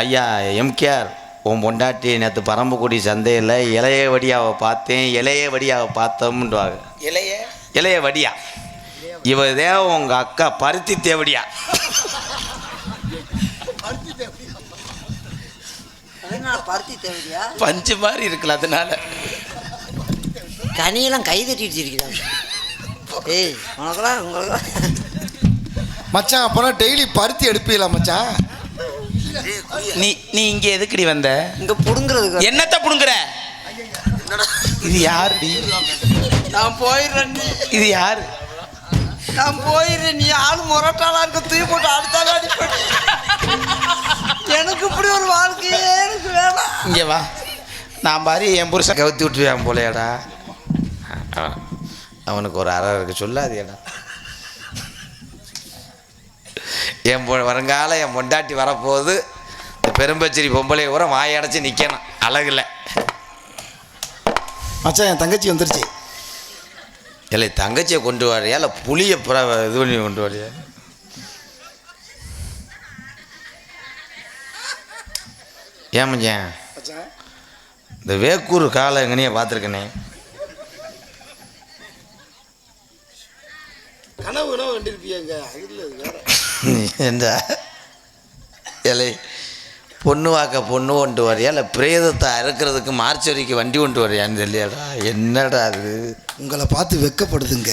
ஐயா எம்கேஆர் உன் பொண்டாட்டி நேற்று பரம்புக்குடி சந்தையில் இளைய வடியாவை பார்த்தேன் இளைய வடியாவை பார்த்தோம்ன்றாங்க இலைய இளைய வடியா. இவ இதே உங்கள் அக்கா பருத்தி தேவடியா. பருத்தி தேவையா பஞ்சு மாதிரி இருக்குல்ல அதனால. கனியெல்லாம் கை தட்டிட்டு இருக்கிறாங்க ஏய் உனக்கெல்லாம் உங்களுக்கெல்லாம் மச்சான் அப்போனா டெய்லி பருத்தி எடுப்பீங்களா மச்சான்? நீ நீ இங்க எதுக்குடி வந்த? இங்க புடுங்கிறதுக்கு என்னத்த புடுங்குற? இது யாருடி? நான் போயிடுறேன் இது யாரு? நான் போயிடுறேன் நீ. ஆள் முரட்டாளா இருக்க. தூக்கி போட்டு அடுத்தாலும் அடிப்பேன். எனக்கு இப்படி ஒரு வாழ்க்கையே எனக்கு வேணாம். இங்க வா. நான் பாரு என் புருஷன் கவுத்தி விட்டுருவான் போலையாடா. அவனுக்கு ஒரு அறை இருக்கு. சொல்லாதியடா என் பொ வருங்கால என் பொண்டாட்டி வரப்போகுது. இந்த பெரும்பச்சேரி பொம்பளை கூட வாயடைச்சு நிற்கணும் அழகுல. மச்சான் என் தங்கச்சி வந்துருச்சு. இல்லை தங்கச்சியை கொண்டு வரையா? இல்லை புளியை புற இது பண்ணி கொண்டு வரையா? ஏன் மச்சான்? இந்த வேக்கூர் காலை எங்கனையே பார்த்துருக்கனே? கனவு கனவு கண்டிருப்பியாங்க இந்த இலை பொண்ணு வாக்க பொண்ணு கொண்டு வரையா? இல்லை பிரேதத்தை அறுக்கிறதுக்கு மார்ச்சரிக்கு வண்டி கொண்டு வரையான்னு சொல்லியாடா? என்னடா அது? உங்களை பார்த்து வெக்கப்படுதுங்க.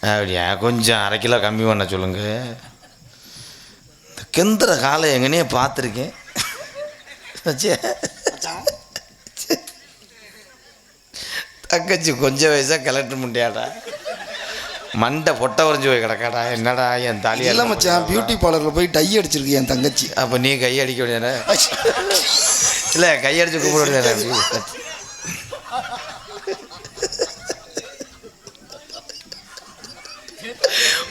அப்படியா? கொஞ்சம் அரை கிலோ கம்மி பண்ண சொல்லுங்க. இந்த கெந்திர காலை எங்கனையே பார்த்துருக்கேன். ச்சே. தங்கச்சி கொஞ்சம் வயசாக கிளட்ட முடியாடா மண்டை பொட்டை உறைஞ்சி போய் கிடக்காடா என்னடா என் தாலி இல்லை மச்சான் பியூட்டி பார்லரில் போய் டை அடிச்சிருக்கு என் தங்கச்சி. அப்போ நீ கை அடிக்க வேண்டியதானே? இல்லை கையடிச்சு கூப்பிட வேண்டியதானே?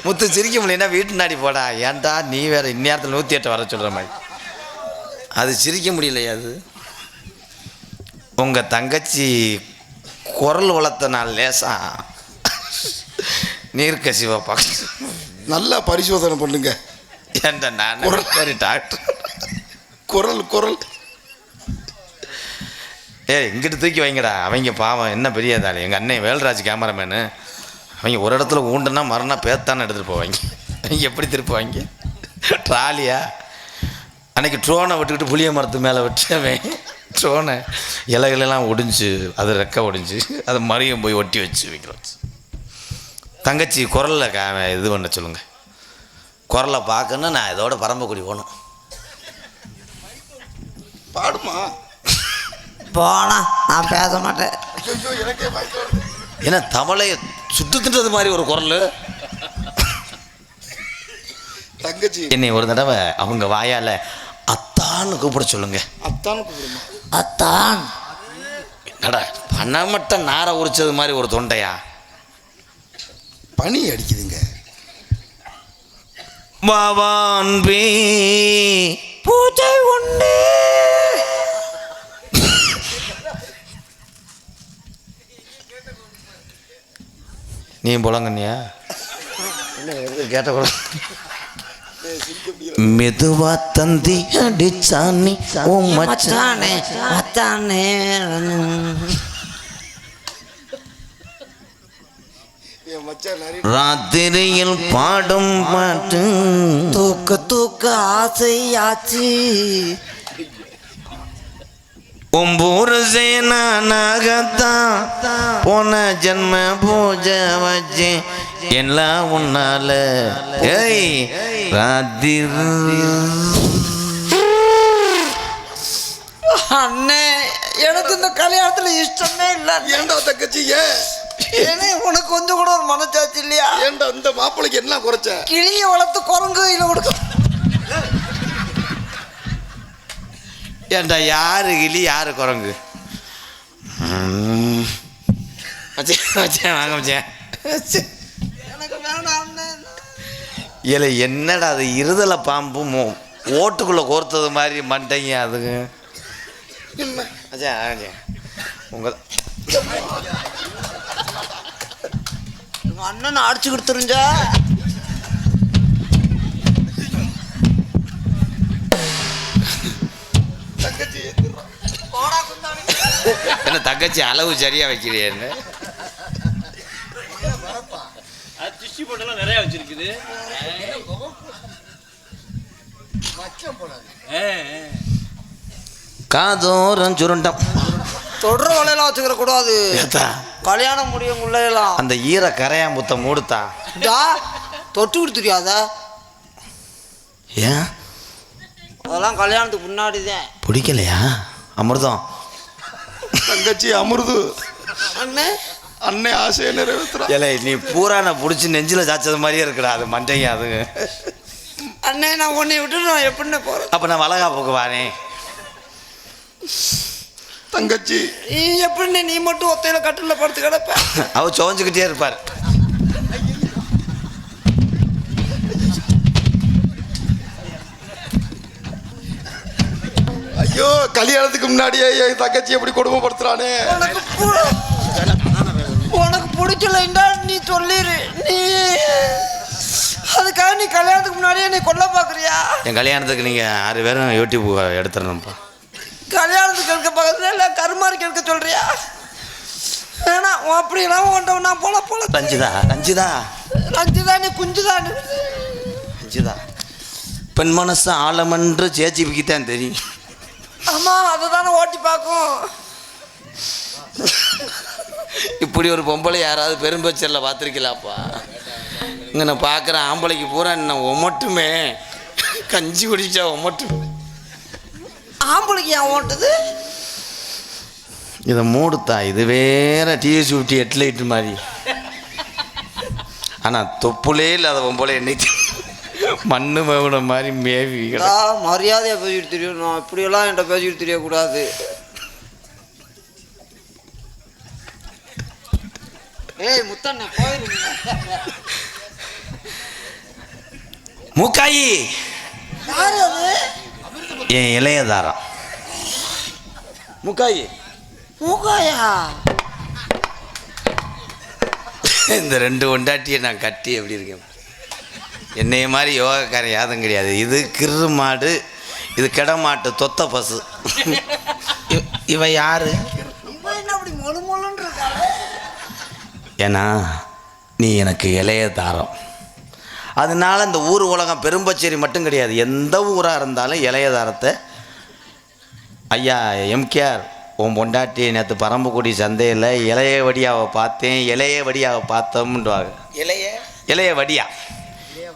முத்து சிரிக்க முடியலன்னா வீட்டு நாடி போடா. ஏன்டா நீ வேற இந்நேரத்தில் நூற்றி எட்டு வர சொல்கிற மாதிரி. அது சிரிக்க முடியலையா அது? உங்கள் தங்கச்சி குரல் வளர்த்த நாள் லேசா நீர்க்கசிவா பார்க்க நல்லா பரிசோதனை பண்ணுங்க. ஏன்டா நான் சரி டாக்டர்? குரல் குரல். ஏய் இங்கிட்டு தூக்கி வைங்கடா. அவங்க பாவம் என்ன பெரிய தாள் எங்கள் அண்ணன் வேல்ராஜ் கேமராமேனு. அவங்க ஒரு இடத்துல ஊண்டுனா மறுநாள் பேத்தானே எடுத்துகிட்டு போவாங்க. அவங்க எப்படி திருப்புவாங்க? ட்ராலியா? அன்னைக்கு ட்ரோனை விட்டுக்கிட்டு புளிய மரத்து மேலே விட்டவன் ட்ரோனை இலைகளெல்லாம் ஒடிஞ்சு அது ரெக்க ஒடிஞ்சு அதை மறியும் போய் ஒட்டி வச்சு வைக்கிறோம். தங்கச்சி குரலில் கா இது பண்ண சொல்லுங்க. குரலை பார்க்கணும் நான் இதோட பரம்பக்குடி போகணும். பாடுமா? போனா நான் பேச மாட்டேன். ஏன்னா தவளையை சுட்டு தின்றது மாதிரி ஒரு குரல்? தங்கச்சி. என்னை ஒரு தடவை அவங்க வாயால் அத்தான்னு கூப்பிட சொல்லுங்க. அத்தான் கூப்பிடுமா? அத்தான். என்னடா பணமட்ட நாரை உரிச்சது மாதிரி ஒரு தொண்டையா? பனி அடிக்குதுங்க. பாவான்பே பூஜை உண்டு. நீ புலங்கண்ணியா கேட்ட கூட மெதுவா தந்தி அடிச்சானி ஓ மச்சான் மச்சானே மச்சானே என் மச்சான் நிறைய ராத்திரியில் பாடும் பாட்டு. தூக்க தூக்க ஆசையாச்சு ஒம்பூர் சேனாகத்தான் போன ஜென்ம பூஜை வச்சு எல்லாம் உன்னால. ஏய் ராத்திரி. அண்ணே எனக்கு இந்த கல்யாணத்துல இஷ்டமே இல்லை. ஏன்டா தங்கச்சி ஏன் ஏன்னா உனக்கு கொஞ்சம் கூட ஒரு மனச்சாச்சு இல்லையா? ஏன்டா இந்த மாப்பிளைக்கு என்ன குறைச்ச? கிளிய வளர்த்து குரங்கு கையில் கொடுக்க. ஏன்டா யாரு கிளி யாரு குரங்கு? வாங்க மச்சான். எனக்கு வேணாம் ஏலே என்னடா அது இருதலை பாம்பு ஓட்டுக்குள்ளே கோர்த்தது மாதிரி மண்டைங்க அதுங்க மச்சான், மச்சான். உங்க உங்கள் அண்ணனை அடிச்சு கொடுத்துருஞ்சா என்ன தங்கச்சி அளவு சரியாக வைக்கிறீன்னு டிஷ்யூ போட்டெல்லாம் நிறையா வச்சிருக்குது. காதோரம் சுருண்டம். தொடர வலையெல்லாம் வச்சுக்கிற கூடாது கல்யாணம் முடியும் எல்லாம் அந்த ஈர கரையாம்புத்த மூடுத்தா. டா தொட்டு கொடுத்துரியாத ஏன்? அதெல்லாம் கல்யாணத்துக்கு முன்னாடி தான் பிடிக்கலையா? அமிர்தம். தங்கச்சி அமிர்து. அண்ணே. அன்னை ஆசையை நிறைவேற்றுறா ஏலே நீ பூரான பிடிச்சி நெஞ்சில் சாச்சது மாதிரியே இருக்குடா அது மண்டைங்க அதுங்க அண்ணே நான் உன்னை விட்டு நான் எப்படின்னு போறேன் அப்போ நான் வளகாப்புக்கு வாரேன். தங்கச்சி. நீ எப்படின்னு நீ மட்டும் ஒத்தையில கட்டில படுத்து கிடப்ப? அவர் சுவஞ்சுக்கிட்டே இருப்பார். ஐயோ கல்யாணத்துக்கு முன்னாடியே என் தங்கச்சி எப்படி கொடுமைப்படுத்துறானே? உனக்கு பிடிக்கலைண்டா நீ சொல்லிடு நீ அதுக்காக நீ கல்யாணத்துக்கு முன்னாடியே நீ கொல்ல பார்க்குறியா என் கல்யாணத்துக்கு நீங்கள் ஆறு பேரும் யூடியூப் எடுத்துடணும்ப்பா. கல்யாணத்துக்கு எடுக்க பார்க்குறியா இல்லை கருமாரிக்கு எடுக்க சொல்றியா? வேணாம் உன் அப்படியெல்லாம் உன்ட்ட நான் போல போல ரஞ்சிதா ரஞ்சிதா. ரஞ்சிதா நீ குஞ்சுதான் ரஞ்சிதா. பெண் மனசு ஆழமன்று சேச்சிபிக்கு தான் தெரியும். ஆமாம் அதை தானே ஓட்டி பார்க்கும். இப்படி ஒரு பொம்பளை யாராவது பெரும்பச்சரில் பார்த்துருக்கலாப்பா இங்கே நான் பார்க்குறேன் ஆம்பளைக்கு பூரா என்ன ஒமட்டுமே. கஞ்சி குடிச்சா ஒமட்டுமே. ஆம்பளைக்கு ஏன் ஓட்டுது? இதை மூடுத்தா இது வேற டிஎஸ் ஃபிஃப்டி எட்டு லைட்டு மாதிரி. ஆனால் தொப்புலே இல்லாத பொம்பளை என்னைக்கு மண்ணு மேவின மாதிரி மேவி மரியாதையாக பேசிட்டு தெரியும். நான் இப்படியெல்லாம் என்கிட்ட பேசிட்டு தெரியக்கூடாது. ஏய் முத்தண்ணே மூக்காயி! யார் அது? என் இளையதாரம் மூக்காயி. மூக்காயா? இந்த ரெண்டு ஒண்டாட்டியை நான் கட்டி எப்படி இருக்கேன்? என்னைய மாதிரி யோகாக்காரன் யாதும் கிடையாது. இது கிரு மாடு இது கிட மாட்டு தொத்த பசு. இவ- இவ யாரு ஏன்னா நீ எனக்கு இளைய தாரம். அதனால இந்த ஊர் உலகம் பெரும்பச்சேரி மட்டும் கிடையாது. எந்த ஊராக இருந்தாலும் இளைய தாரத்தை ஐயா எம்கேஆர் உன் பொண்டாட்டி நேற்று பரம்புக்குடி சந்தையில் இளைய வடியாவை பார்த்தேன். இளைய வடியாவை பார்த்தோம்ன்றாங்க இளைய? இளைய வடியா.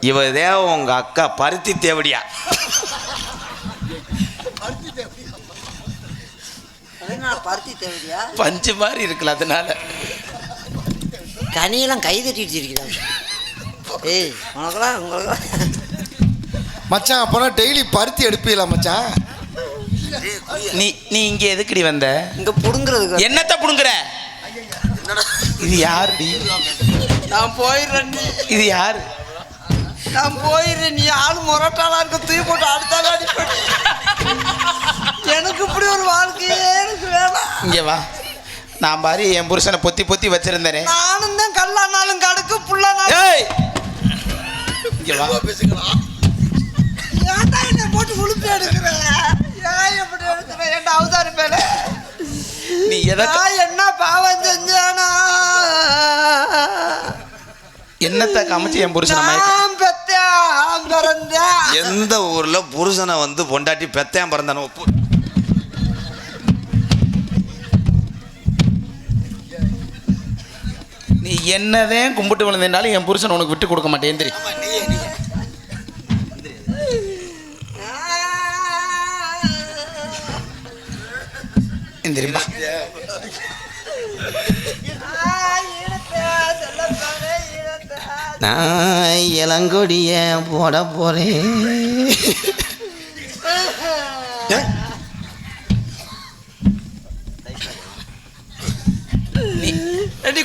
இவ தேவ உங்க அக்கா பருத்தி தேவடியா? பஞ்சு மாதிரி இருக்குல்ல அதனால. கனியெல்லாம் கை தட்டிட்டு இருக்கிறாங்க. ஏய் உனக்கெல்லாம் உங்களுக்கெல்லாம். மச்சான் அப்போனா டெய்லி பருத்தி எடுப்பீங்களா மச்சான்? நீ நீ இங்க எதுக்குடி வந்த? இங்கே பிடுங்குறதுக்கு என்னத்த புடுங்குற? இது யாருடி? நான் போயிடுறேன் நீ. இது யாரு? நான் போயிடுறேன் நீ. ஆள் முரட்டாளா இருக்க தூக்கி போட்டு அடுத்தாலும் அடிப்படி எனக்கு இப்படி ஒரு வாழ்க்கையே எனக்கு வேணாம். இங்க வா. நான் பாரு என் புருஷனை பொத்தி பொத்தி வச்சிருந்தேனே. நானும் தான் கல்லானாலும் கடுக்கு புல்லானாலும் ஏய்! ஏன்டா என்னை போட்டு உழுப்பி எடுக்கிறேன் ஏன் எப்படி எடுக்கிறேன் ஏன்டா அவதாரி மேல? நீ எதை நான் என்ன பாவம் செஞ்சானா? என்னத்த காமிச்சு என் புருஷனை எந்த ஊர்ல புருஷனை வந்து பொண்டாட்டி பெத்தையான் பிறந்தானோ ஒப்பு நீ என்னதான் கும்பிட்டு விழுந்தாலும் என் புருஷன் உனக்கு விட்டு கொடுக்க மாட்டேன் தெரியும் எந்திரிப்பா நான் இளங்கொடிய போட போறேன்.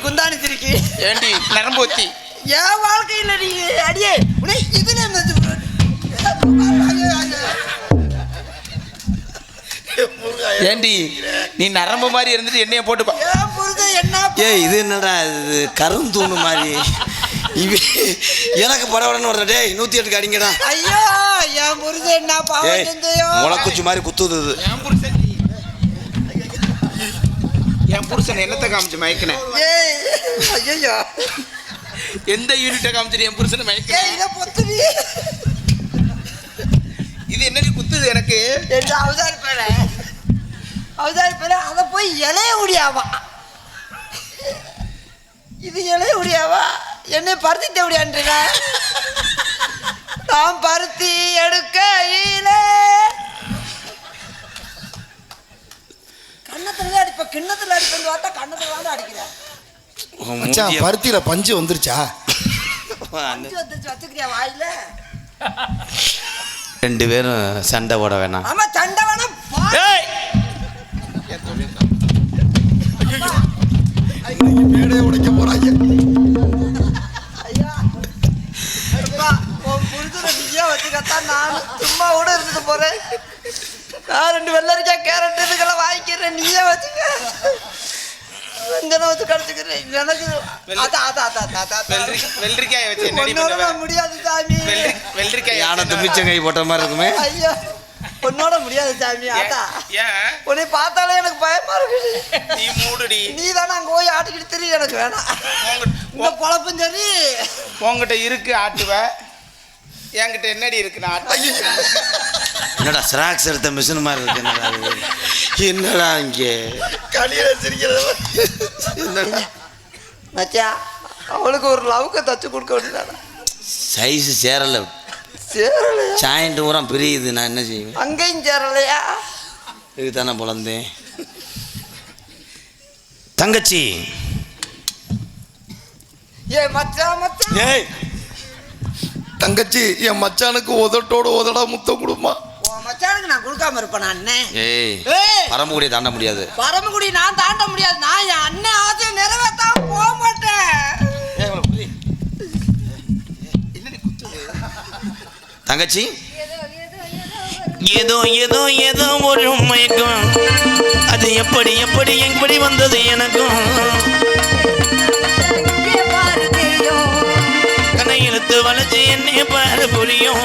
குந்தாணி திருக்கி ஏண்டி நரம்பு வச்சி. என் வாழ்க்கையில் நீ அடியே உடனே இதுல இருந்து ஏண்டி நீ நரம்பு மாதிரி இருந்துட்டு என்னைய போட்டு பா என் புரிதல் என்ன ஏய் இது என்னடா இது? கருந்தூணு மாதிரி. இவ எனக்கு படவடன்னு வர்ற டேய் நூற்றி எட்டுக்கு அடிங்கடா. ஐயோ என் புரிதல் என்ன பாவம் முளைக்குச்சி மாதிரி குத்துது புருஷன் என் புருஷன் என்னத்தை காமிச்சு மயக்கினேன் ஏய் ஐயோ எந்த யூனிட்டை காமிச்சிட்டு என் புருஷனை மயக்கினேன் இதை என்னடி குத்துது எனக்கு? அவதாரி பேர. அவதாரி பேர அதை போய் இலைய முடியாவா இது இலைய முடியாவா என்னை பருத்தி தேவடியான்றா நாம் பருத்தி எடுக்கையில கண்ணத்துல தான் அடிப்ப கிண்ணத்துல அடிப்பேன் பார்த்தா கண்ணத்துல தான் அடிக்கிறேன் மச்சான் பருத்தியில பஞ்சு வந்துருச்சா? அஞ்சு வந்துச்சு வச்சுக்கிறியா வாயில? ரெண்டு பேரும் சண்டை போட வேணாம். ஆமா சண்டை வேணா பா- ஏய்! மேடே உடைக்க போறாங்க. ஐயா. நீயே வச்சுக்கத்தான் நான் சும்மா கூட இருந்துட்டு போறேன். நான் ரெண்டு வெள்ளரிக்காய் கேரட் இதுக்கெல்லாம் வாங்கிக்கிறேன். நீயே வச்சுக்க வெங்கனம் வச்சு கடிச்சுக்கிறேன் எனக்கு அதான் அதான் அதான் அதான், அதான் வெள்ளரி- வெள்ளரிக்காயை வச்சு நான் முடியாது சாமி. வெள்ளரி- வெள்ளரிக்காய் யானை தும்பிச்சங்கை போட்ட மாதிரி இருக்குமே. ஐயோ உன்னோட முடியாது சாமி. ஏன் உன்னை பார்த்தாலே எனக்கு பயமா இருக்குது நீ மூடுடி. நீ தானே அங்கே போய் ஆட்டிக்கிட்டு திரி எனக்கு வேணாம். உங்க- இந்த பொழப்பும் சரி. உன்கிட்ட இருக்கு ஆட்டுவ. என்கிட்ட என்னடி இருக்கு நான் ஆட்டு என்னடா ஸ்ராக்ஸ் எடுத்த மிஷின் மாதிரி இருக்கு என்னடா இது? என்னடா இங்கே? களியில சிரிக்கிறது. மச்சான் அவளுக்கு ஒரு லவுக்க தச்சு கொடுக்க வேண்டியதானே சைஸ் சேரல. சேரலையா? சாயிண்ட் பூரா பிரியுது நான் என்ன செய்வேன்? அங்கேயும் சேரலையா? இதுக்கு தானே பிறந்தேன் தங்கச்சி! ஏ மச்சான் மச்சான் ஏய்! தங்கச்சி என் மச்சானுக்கு உதட்டோட உதடா முத்தம் கொடுமா. உன் மச்சானுக்கு நான் கொடுக்காம இருப்பேன் அண்ணே? ஏய் பரம்புக்குடியை தாண்ட முடியாது. பரமக்குடி நான் தாண்ட முடியாது. நான் என் அண்ணன் ஆசையை நிறைவேற்றாம போக மாட்டேன். தங்கச்சி? ஏதோ ஏதோ ஏதோ ஒரு மயக்கம். அது எப்படி எப்படி எப்படி வந்தது எனக்கும்? வளைச்சு என்னை பாரு புரியும்.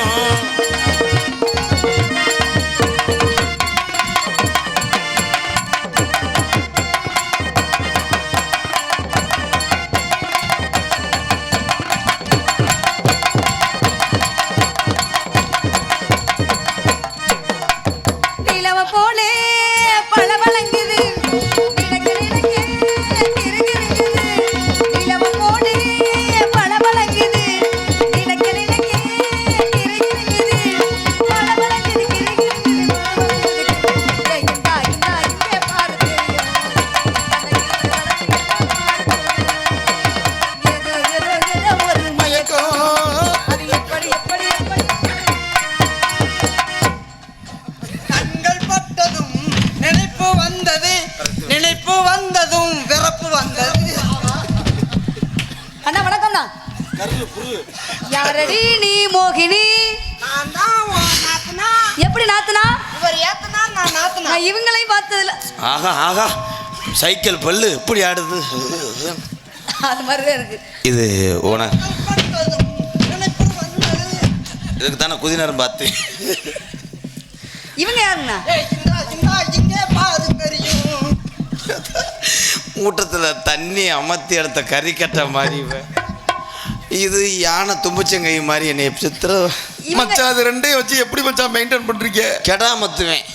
யாரடி நீ மோகினி? நான் தான் உன் நாத்தனா. எப்படி நாத்துனா? இவர் ஏத்தனா நான் நாத்தனா. நான் இவங்களையும் பார்த்ததில்ல. ஆகா ஆகா சைக்கிள் பல்லு எப்படி ஆடுது? அது மாதிரி தான் இருக்கு. இது வந்தது இதுக்கு தானே குதிநேரம் பார்த்து. இவங்க யாருண்ணா மூட்டத்தில் தண்ணி அமர்த்தி எடுத்த கறிக்கட்டை மாதிரி இவன். இது யானை தும்பச்சங்கை மாதிரி என்னை சித்திர மச்சான் அது ரெண்டையும் வச்சு எப்படி மச்சான் மெயின்டைன் பண்றீங்க? கெடாமத்துவேன்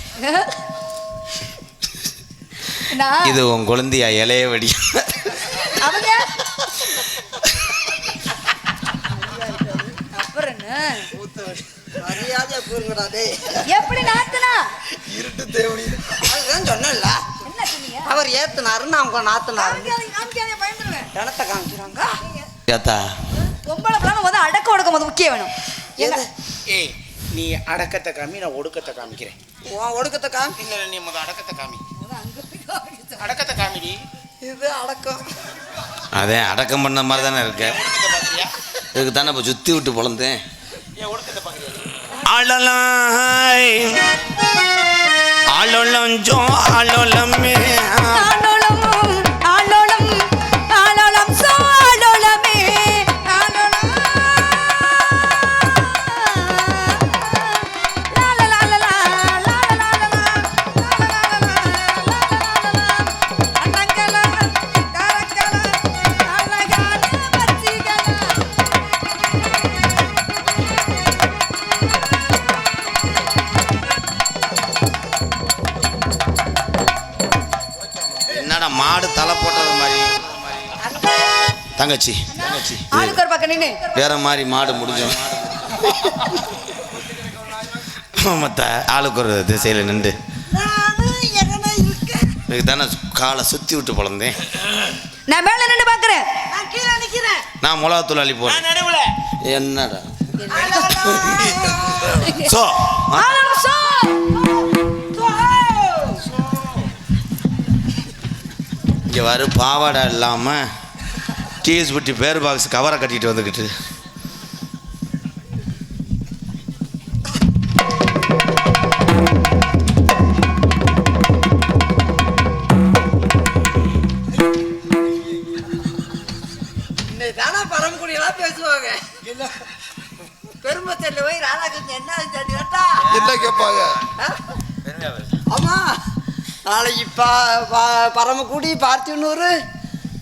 நான் இது உன் குழந்தையா இலைய வடி. அவங்க எப்படி நாத்துனா? இருட்டு தேவனி அதுதான் அவர் ஏத்துனாரு நான் உங்க நாத்தனாரு காமிக்கிறாங்க. ஏத்தா. பிள்ளைங்க முதல் அடக்க ஒடுக்க முதல் முக்கியம் வேணும். என்ன? ஏய் நீ அடக்கத்தை காமி நான் ஒடுக்கத்தை காமிக்கிறேன். உன் ஒடுக்கத்தை காமி இல்ல நீ முத அடக்கத்தை காமி. அடக்கத்தை காமிடி. இது அடக்கம். அதே அடக்கம் பண்ண மாதிரி தானே இருக்க? இதுக்கு தானே இப்போ சுற்றி விட்டு பொழந்தேன். ஏன் ஒடுக்கத்தை பாக்குறியா அழலாய் அழலஞ்சோ அழலமே ஆலோலம் ஆலோலம் தங்கச்சி. தங்கச்சி. ஆளுக்கு ஒரு பக்கம் நின்னு வேற மாதிரி மாடு முடிஞ்சோம். மத்த ஆளுக்கு ஒரு திசையில் நின்று. இதுக்கு தானே காலை சுற்றி விட்டு பிறந்தேன் நான் மேல நின்னு பாக்குறேன். நான் கீழே நிக்கிறேன். நான் மிளகாத்தூள் அள்ளி போறேன் நடுவுல. என்னடா? சோ. இங்கே வர பாவாடை இல்லாமல் டிஎஸ் பட்டி பேர் பாக்ஸ் கவரை கட்டிட்டு வந்துக்கிட்டு. இன்னைக்கு தானே பரமக்குடியெல்லாம் பேசுவாங்க. பெரும்பத்தல்ல போய் ராதாகிருஷ்ணன் என்ன ஆச்சு கேட்டா? என்ன கேட்பாங்க ஆமா நாளைக்கு பா- பரமக்குடி பார்த்தினூர்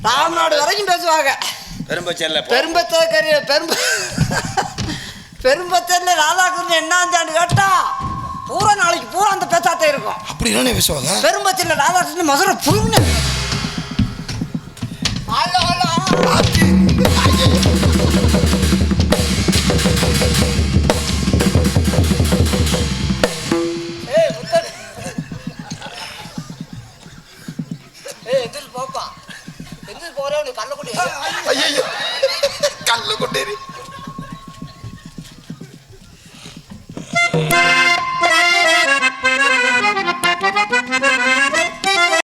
ராமநாடு வரைக்கும் பேசுவாங்க. பெரும்பச்சல்ல பெரும்பத்தக்கரி பெரும்ப பெரும்பத்தல்ல ராதாகிருஷ்ணன் என்ன ஆச்சான்னு கேட்டா பூரா நாளைக்கு பூரா அந்த பேச்சாத்தே இருக்கும். அப்படி என்னண்ணே பேசுவாங்க? பெரும்பத்தில் ராதாகிருஷ்ணன் மதுரை புருங்க ஆச்சி. ஏய்